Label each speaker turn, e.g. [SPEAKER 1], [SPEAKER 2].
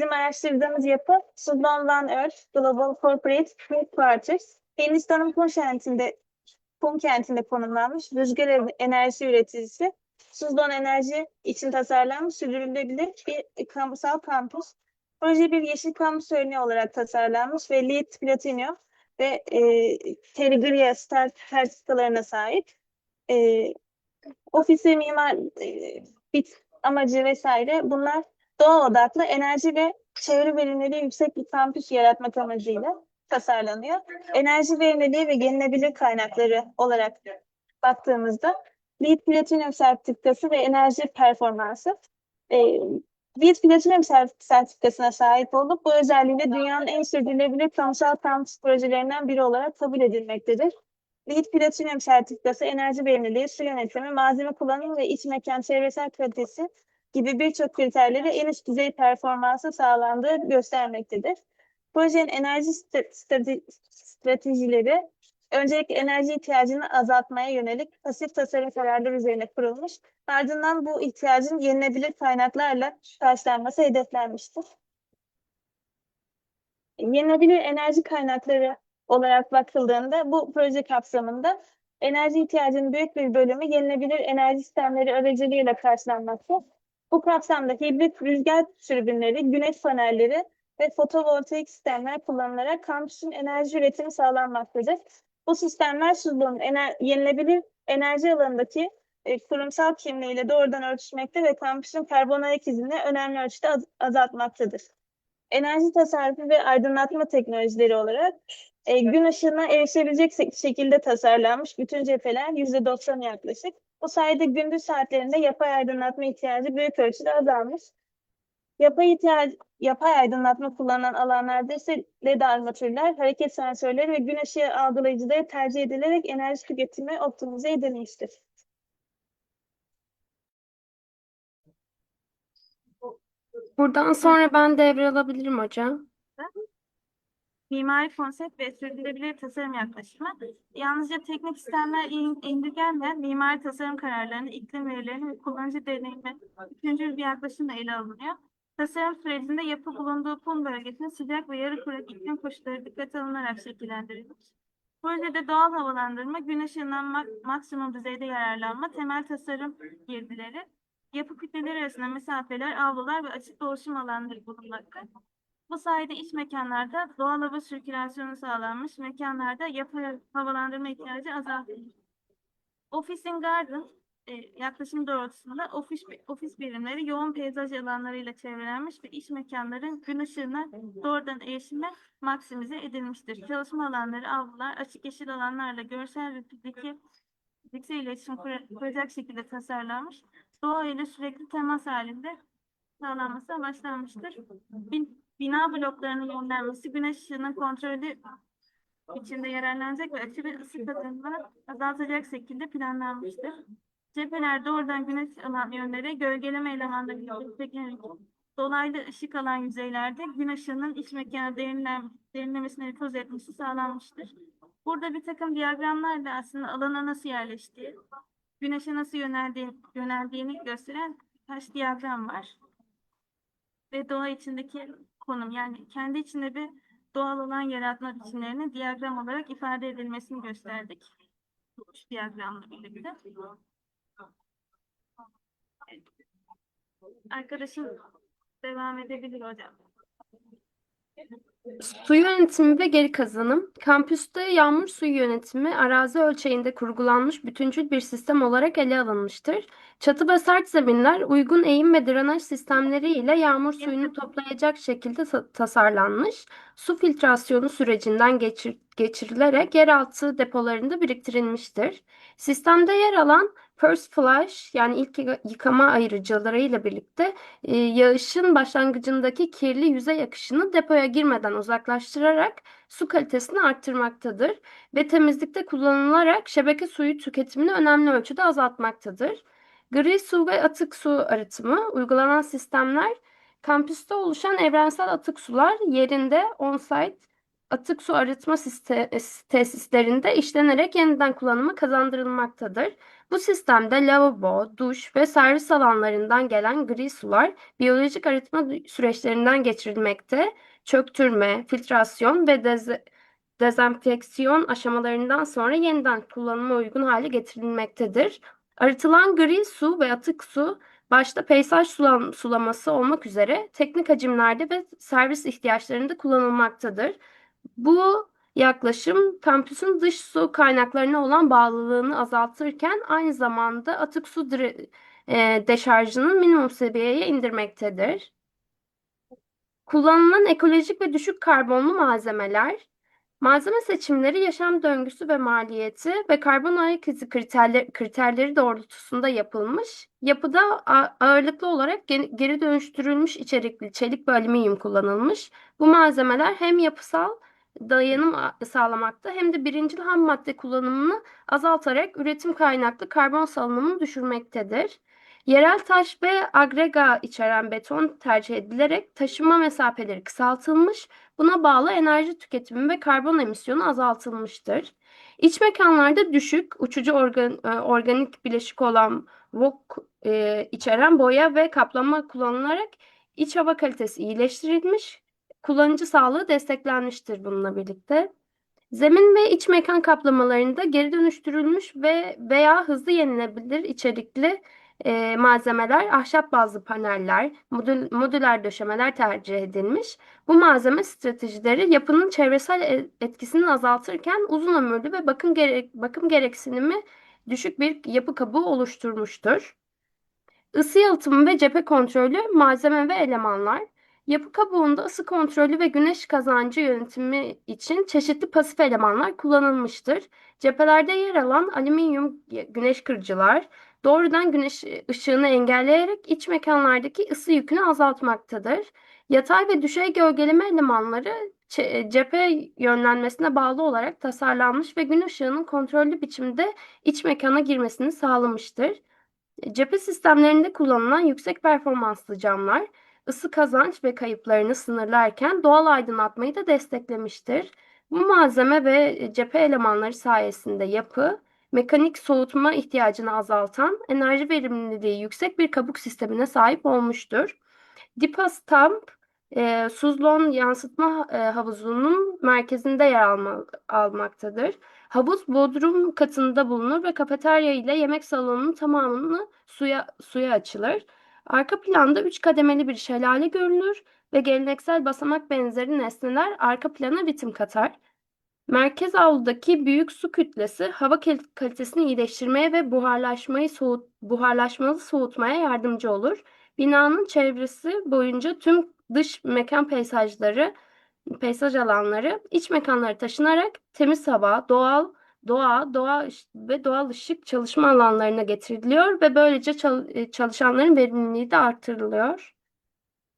[SPEAKER 1] Bizim araştırdığımız yapı Sudan One Earth Global Corporate Headquarters. Hindistan'ın Pune kentinde, Pune kentinde konumlanmış rüzgar enerjisi üreticisi. Suzlon Enerji için tasarlanmış sürdürülebilir bir kamusal kampüs. Proje bir yeşil kampüs örneği olarak tasarlanmış ve LEED Platinum ve e, Terigria Star sertifikalarına sahip. E, ofisi mimar e, bit amacı vesaire bunlar doğa odaklı enerji ve çevre verimliliği yüksek bir kampüs yaratmak amacıyla tasarlanıyor. Enerji verimliliği ve yenilebilir kaynakları olarak baktığımızda LEED Platinum sertifikası ve enerji performansı e, LEED Platinum sertif- sertifikasına sahip olup bu özelliğiyle dünyanın en sürdürülebilir kamusal kampüs projelerinden biri olarak kabul edilmektedir. LEED Platinum sertifikası enerji verimliliği, su yönetimi, malzeme kullanımı ve iç mekan çevresel kalitesi gibi birçok kriterleri en üst düzey performansı sağlandığı göstermektedir. Projenin enerji stra- strate- stratejileri öncelikle enerji ihtiyacını azaltmaya yönelik pasif tasarım kararları üzerine kurulmuş. Ardından bu ihtiyacın yenilebilir kaynaklarla karşılanması hedeflenmiştir. Yenilebilir enerji kaynakları olarak bakıldığında bu proje kapsamında enerji ihtiyacının büyük bir bölümü yenilebilir enerji sistemleri aracılığıyla karşılanmakta. Bu kapsamda hibrit rüzgar türbinleri, güneş panelleri ve fotovoltaik sistemler kullanılarak kampüsün enerji üretimi sağlanmaktadır. Bu sistemler Suzlo'nun ener yenilebilir enerji alanındaki e, kurumsal kimliğiyle doğrudan örtüşmekte ve kampüsün karbon ayak izini önemli ölçüde az- azaltmaktadır. Enerji tasarrufu ve aydınlatma teknolojileri olarak e, gün ışığına erişebilecek şekilde tasarlanmış bütün cepheler %90 yaklaşık. Bu sayede gündüz saatlerinde yapay aydınlatma ihtiyacı büyük ölçüde azalmış. Yapay ihtiyacı, yapay aydınlatma kullanılan alanlarda ise LED armatürler, hareket sensörleri ve gün ışığı algılayıcıları tercih edilerek enerji tüketimi optimize edilmiştir.
[SPEAKER 2] Buradan sonra ben devralabilirim hocam.
[SPEAKER 1] Mimari konsept ve sürdürülebilir tasarım yaklaşımı, yalnızca teknik sistemler in- indirgenmeyen mimari tasarım kararlarını, iklim verilerini ve kullanıcı deneyimi bütüncül bir yaklaşımla ele alınıyor. Tasarım sürecinde yapı bulunduğu kum bölgesinin sıcak ve yarı kurak iklim koşulları dikkate alınarak şekillendirilmiş. Projede doğal havalandırma, gün ışığından mak- maksimum düzeyde yararlanma, temel tasarım girdileri, yapı kütleleri arasında mesafeler, avlular ve açık dolaşım alanları bulunmakta. Bu sayede iç mekanlarda doğal hava sirkülasyonu sağlanmış, mekanlarda yapay havalandırma ihtiyacı azaltılmış. Office in Garden e, yaklaşım doğrultusunda ofis, ofis birimleri yoğun peyzaj alanlarıyla çevrelenmiş ve iç mekanların gün ışığına doğrudan erişime maksimize edilmiştir. Çalışma alanları, avlular, açık yeşil alanlarla görsel ve fiziki, fiziksel iletişim kur- kuracak şekilde tasarlanmış, doğa ile sürekli temas halinde sağlanması amaçlanmıştır. Bin- bina bloklarının yönlenmesi güneş ışığının kontrolü içinde yararlanacak ve açı ve ısı kazanımını azaltacak şekilde planlanmıştır. Cepheler doğrudan güneş alan yönlere gölgeleme elemanları desteklenerek dolaylı ışık alan yüzeylerde gün ışığının iç mekana derinlen, derinlemesine nüfuz etmesi sağlanmıştır. Burada bir takım diyagramlarla aslında alana nasıl yerleştiği, güneşe nasıl yöneldiğini, yöneldiğini gösteren birkaç diyagram var ve doğa içindeki konum yani kendi içinde bir doğal alan yaratma biçimlerinin diyagram olarak ifade edilmesini gösterdik. Üç diyagramla birlikte. Arkadaşım devam edebilir hocam.
[SPEAKER 2] Su yönetimi ve geri kazanım. Kampüste yağmur suyu yönetimi arazi ölçeğinde kurgulanmış bütüncül bir sistem olarak ele alınmıştır. Çatı ve sert zeminler uygun eğim ve drenaj sistemleri ile yağmur suyunu toplayacak şekilde ta- tasarlanmış. Su filtrasyonu sürecinden geçir- geçirilerek yeraltı depolarında biriktirilmiştir. Sistemde yer alan Flush yani ilk yıka- yıkama ayrıcalarıyla birlikte e, yağışın başlangıcındaki kirli yüzey akışını depoya girmeden uzaklaştırarak su kalitesini arttırmaktadır ve temizlikte kullanılarak şebeke suyu tüketimini önemli ölçüde azaltmaktadır. Gri su ve atık su arıtımı uygulanan sistemler kampüste oluşan evrensel atık sular yerinde on-site atık su arıtma siste- tesislerinde işlenerek yeniden kullanıma kazandırılmaktadır. Bu sistemde lavabo, duş ve servis alanlarından gelen gri sular biyolojik arıtma süreçlerinden geçirilmekte, çöktürme, filtrasyon ve deze- dezenfeksiyon aşamalarından sonra yeniden kullanıma uygun hale getirilmektedir. Arıtılan gri su ve atık su başta peyzaj sulam- sulaması olmak üzere teknik hacimlerde ve servis ihtiyaçlarında kullanılmaktadır. Bu yaklaşım kampüsün dış su kaynaklarına olan bağlılığını azaltırken aynı zamanda atık su e, deşarjının minimum seviyeye indirmektedir. Kullanılan ekolojik ve düşük karbonlu malzemeler, malzeme seçimleri yaşam döngüsü ve maliyeti ve karbon ayak izi kriterleri, kriterleri doğrultusunda yapılmış. Yapıda ağırlıklı olarak ge- geri dönüştürülmüş içerikli çelik ve alüminyum kullanılmış. Bu malzemeler hem yapısal dayanım sağlamakta hem de birincil ham madde kullanımını azaltarak üretim kaynaklı karbon salınımını düşürmektedir. Yerel taş ve agrega içeren beton tercih edilerek taşıma mesafeleri kısaltılmış, buna bağlı enerji tüketimi ve karbon emisyonu azaltılmıştır. İç mekanlarda düşük, uçucu organ, e, organik bileşik olan VOC e, içeren boya ve kaplama kullanılarak iç hava kalitesi iyileştirilmiş, kullanıcı sağlığı desteklenmiştir bununla birlikte. Zemin ve iç mekan kaplamalarında geri dönüştürülmüş ve veya hızlı yenilebilir içerikli e, malzemeler, ahşap bazlı paneller, modül, modüler döşemeler tercih edilmiş. Bu malzeme stratejileri yapının çevresel e- etkisini azaltırken uzun ömürlü ve bakım gerek, bakım gereksinimi düşük bir yapı kabuğu oluşturmuştur. Isı yalıtımı ve cephe kontrolü malzeme ve elemanlar. Yapı kabuğunda ısı kontrolü ve güneş kazancı yönetimi için çeşitli pasif elemanlar kullanılmıştır. Cephelerde yer alan alüminyum güneş kırıcılar doğrudan güneş ışığını engelleyerek iç mekanlardaki ısı yükünü azaltmaktadır. Yatay ve düşey gölgeleme elemanları çe- cephe yönlenmesine bağlı olarak tasarlanmış ve gün ışığının kontrollü biçimde iç mekana girmesini sağlamıştır. Cephe sistemlerinde kullanılan yüksek performanslı camlar ısı kazanç ve kayıplarını sınırlarken doğal aydınlatmayı da desteklemiştir. Bu malzeme ve cephe elemanları sayesinde yapı, mekanik soğutma ihtiyacını azaltan, enerji verimliliği yüksek bir kabuk sistemine sahip olmuştur. Dipastamp, e, Suzlon yansıtma e, havuzunun merkezinde yer alma, almaktadır. Havuz bodrum katında bulunur ve kafeterya ile yemek salonunun tamamını suya suya açılır. Arka planda üç kademeli bir şelale görülür ve geleneksel basamak benzeri nesneler arka plana ritim katar. Merkez avludaki büyük su kütlesi hava kal- kalitesini iyileştirmeye ve buharlaşmayı soğut buharlaşmalı soğutmaya yardımcı olur. Binanın çevresi boyunca tüm dış mekan peyzajları, peyzaj alanları iç mekanlara taşınarak temiz hava, doğal doğa, doğa ve doğal ışık çalışma alanlarına getiriliyor ve böylece e, çalışanların verimliliği de artırılıyor.